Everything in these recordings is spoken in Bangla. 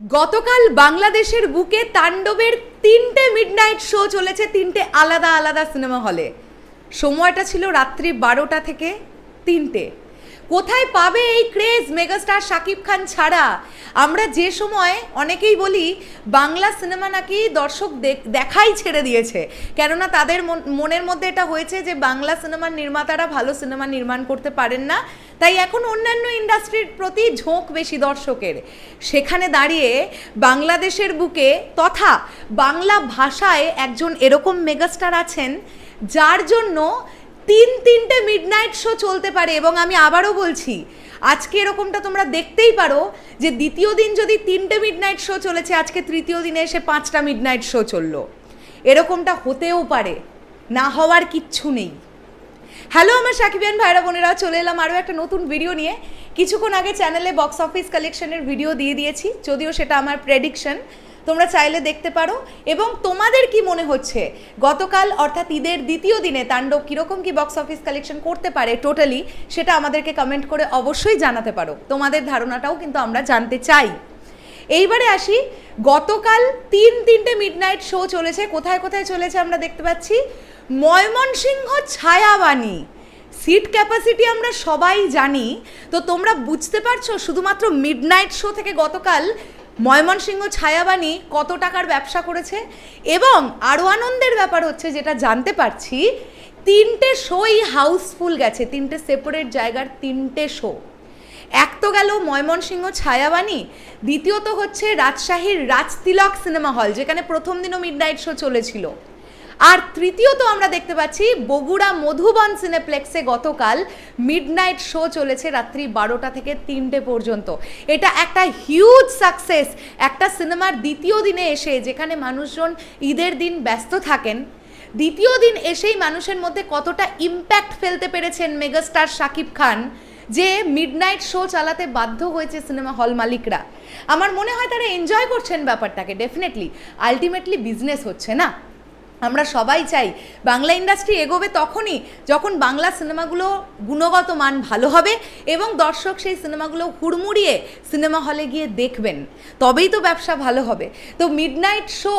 গতকাল বাংলাদেশের বুকে তাণ্ডবের তিনটে মিডনাইট শো চলেছে, তিনটে আলাদা আলাদা সিনেমা হলে সময়টা ছিল রাত্রি বারোটা থেকে তিনটে। কোথায় পাবে এই ক্রেজ মেগাস্টার শাকিব খান ছাড়া? আমরা যে সময় অনেকেই বলি বাংলা সিনেমা নাকি দর্শক দেখ- দেখাই ছেড়ে দিয়েছে। কেননা তাদের মন- মনের মধ্যে এটা হয়েছে যে বাংলা সিনেমার নির্মাতারা ভালো সিনেমা নির্মাণ করতে পারেন না। তাই এখন অন্যান্য ইন্ডাস্ট্রির প্রতি ঝোঁক বেশি দর্শকের। সেখানে দাঁড়িয়ে বাংলাদেশের বুকে তথা বাংলা ভাষায় একজন এরকম মেগাস্টার আছেন, যার জন্য তিন তিনটে মিডনাইট শো চলতে পারে এবং আমি আবারও বলছি, আজকে এরকমটা তোমরা দেখতেই পারো যে দ্বিতীয় দিন যদি তিনটে মিডনাইট শো চলেছে, আজকে তৃতীয় দিনে এসে পাঁচটা মিডনাইট শো চলল। এরকমটা হতেও পারে, না হওয়ার কিচ্ছু নেই। হ্যালো আমার সাকিবিয়ান ভাইরা বোনেরা, চলে এলাম আরও একটা নতুন ভিডিও নিয়ে। কিছুক্ষণ আগে চ্যানেলে বক্স অফিস কালেকশনের ভিডিও দিয়ে দিয়েছি, যদিও সেটা আমার প্রেডিকশন তোমরা চাইলে দেখতে পারো। এবং তোমাদের কি মনে হচ্ছে? গতকাল অর্থাৎ ঈদের দ্বিতীয় দিনে তাণ্ডব কীরকম কি বক্স অফিস কালেকশন করতে পারে টোটালি সেটা আমাদেরকে কমেন্ট করে অবশ্যই জানাতে পারো। তোমাদের ধারণাটাও কিন্তু আমরা জানতে চাই। এইবারে আসি, গতকাল তিন তিনটে মিডনাইট শো চলেছে। কোথায় কোথায় চলেছে আমরা দেখতে পাচ্ছি? ময়মনসিংহ ছায়াবাণী। সিট ক্যাপাসিটি আমরা সবাই জানি। তো তোমরা বুঝতে পারছ, শুধুমাত্র মিডনাইট শো থেকে গতকাল ময়মনসিংহ ছায়াবাণী কত টাকার ব্যবসা করেছে? এবং আরও আনন্দের ব্যাপার হচ্ছে যেটা জানতে পারছি, তিনটে শোই হাউসফুল গেছে, তিনটে সেপারেট জায়গার তিনটে শো। এক তো গেল ময়মনসিংহ ছায়াবাণী, দ্বিতীয়ত হচ্ছে রাজশাহীর রাজতিলক সিনেমা হল, যেখানে প্রথম দিনও মিড নাইট শো চলেছিল। আর তৃতীয়ত আমরা দেখতে পাচ্ছি বগুড়া মধুবন সিনেপ্লেক্সে গতকাল মিডনাইট শো চলেছে রাত্রি বারোটা থেকে তিনটে পর্যন্ত। এটা একটা হিউজ সাকসেস একটা সিনেমার দ্বিতীয় দিনে এসে যেখানে মানুষজন ঈদের দিন ব্যস্ত থাকেন, দ্বিতীয় দিন এসেই মানুষের মধ্যে কতটা ইম্প্যাক্ট ফেলতে পেরেছেন মেগাস্টার শাকিব খান যে মিডনাইট শো চালাতে বাধ্য হয়েছে সিনেমা হল মালিকরা। আমার মনে হয় তারা এনজয় করছেন ব্যাপারটাকে ডেফিনেটলি আলটিমেটলি বিজনেস হচ্ছে না। আমরা সবাই চাই বাংলা ইন্ডাস্ট্রি এগোবে তখনই যখন বাংলা সিনেমাগুলো গুণগত মান ভালো হবে এবং দর্শক সেই সিনেমাগুলো হুড়মুড়িয়ে সিনেমা হলে গিয়ে দেখবেন। তবেই তো ব্যবসা ভালো হবে। তো মিডনাইট শো,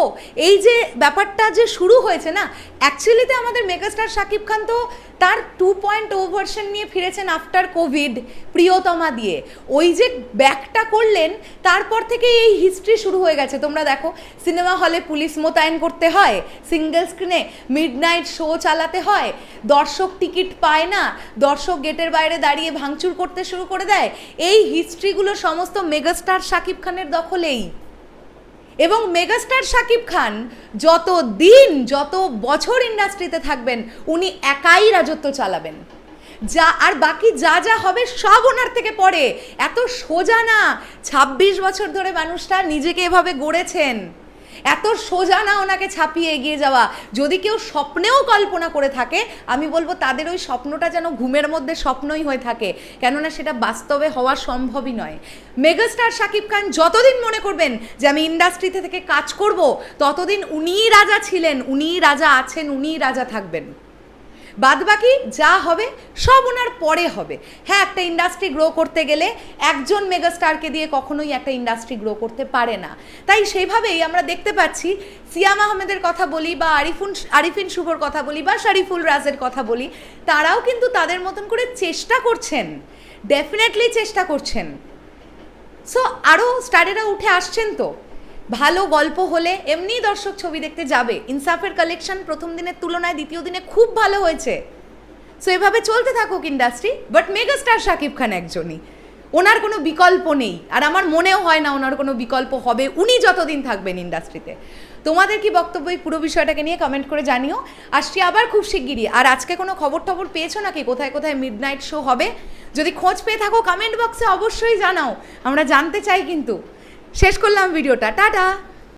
এই যে ব্যাপারটা যে শুরু হয়েছে না অ্যাকচুয়ালিতে আমাদের মেগাস্টার শাকিব খান তো তার টু পয়েন্ট ও ভার্সন নিয়ে ফিরেছেন আফটার কোভিড প্রিয়তমা দিয়ে। ওই যে ব্যাকটা করলেন, তারপর থেকে এই হিস্ট্রি শুরু হয়ে গেছে। তোমরা দেখো সিনেমা হলে পুলিশ মোতায়েন করতে হয় সিঙ্গেল স্ক্রিনে মিডনাইট শো চালাতে হয়, দর্শক টিকিট পায় না, দর্শক গেটের বাইরে দাঁড়িয়ে ভাঙচুর করতে শুরু করে দেয়। এই হিস্ট্রিগুলো সমস্ত মেগাস্টার শাকিব খানের দখলেই। এবং মেগাস্টার শাকিব খান যত দিন, যত বছর ইন্ডাস্ট্রিতে থাকবেন, উনি একাই রাজত্ব চালাবেন। যা, আর বাকি যা যা হবে সব ওনার থেকে পড়ে এত সোজা না। ছাব্বিশ বছর ধরে মানুষটা নিজেকে এভাবে গড়েছেন। এত সোজা না ওনাকে ছাপিয়ে এগিয়ে যাওয়া। যদি কেউ স্বপ্নেও কল্পনা করে থাকে, আমি বলব তাদের ওই স্বপ্নটা যেন ঘুমের মধ্যে স্বপ্নই হয়ে থাকে। কেননা সেটা বাস্তবে হওয়া সম্ভবই নয়। মেগাস্টার শাকিব খান যতদিন মনে করবেন যে আমি ইন্ডাস্ট্রিতে থেকে কাজ করব, ততদিন উনিই রাজা ছিলেন, উনিই রাজা আছেন, উনিই রাজা থাকবেন। বাদবাকি যা হবে সব ওনার পরে হবে। হ্যাঁ একটা ইন্ডাস্ট্রি গ্রো করতে গেলে একজন মেগাস্টারকে দিয়ে কখনোই একটা ইন্ডাস্ট্রি গ্রো করতে পারে না। তাই সেইভাবেই আমরা দেখতে পাচ্ছি, সিয়াম আহমেদের কথা বলি বা আরিফুন, আরিফিন শুভর কথা বলি বা শরীফুল রাজের কথা বলি, তারাও কিন্তু তাদের মতন করে চেষ্টা করছেন। ডেফিনেটলি চেষ্টা করছেন। সো আরও স্টারেরা উঠে আসছেন তো? ভালো গল্প হলে এমনি দর্শক ছবি দেখতে যাবে। ইনসাফের কালেকশন প্রথম দিনের তুলনায় দ্বিতীয় দিনে খুব ভালো হয়েছে। সো এভাবে চলতে থাকুক industry but megastar Shakib Khan একজনই। ওনার কোনো বিকল্প নেই, আর আমার মনেও হয় না ওনার কোনো বিকল্প হবে, উনি যতদিন থাকবেন ইন্ডাস্ট্রিতে তোমাদের কি বক্তব্য এই পুরো বিষয়টাকে নিয়ে কমেন্ট করে জানিও। আসছি আবার খুব শিগগিরই। আর আজকে কোনো খবর টবর পেয়েছ নাকি? কোথায় কোথায় মিডনাইট শো হবে? যদি খোঁজ পেয়ে থাকো কমেন্ট বক্সে অবশ্যই জানাও। আমরা জানতে চাই কিন্তু। শেষ করলাম ভিডিওটা টাটা!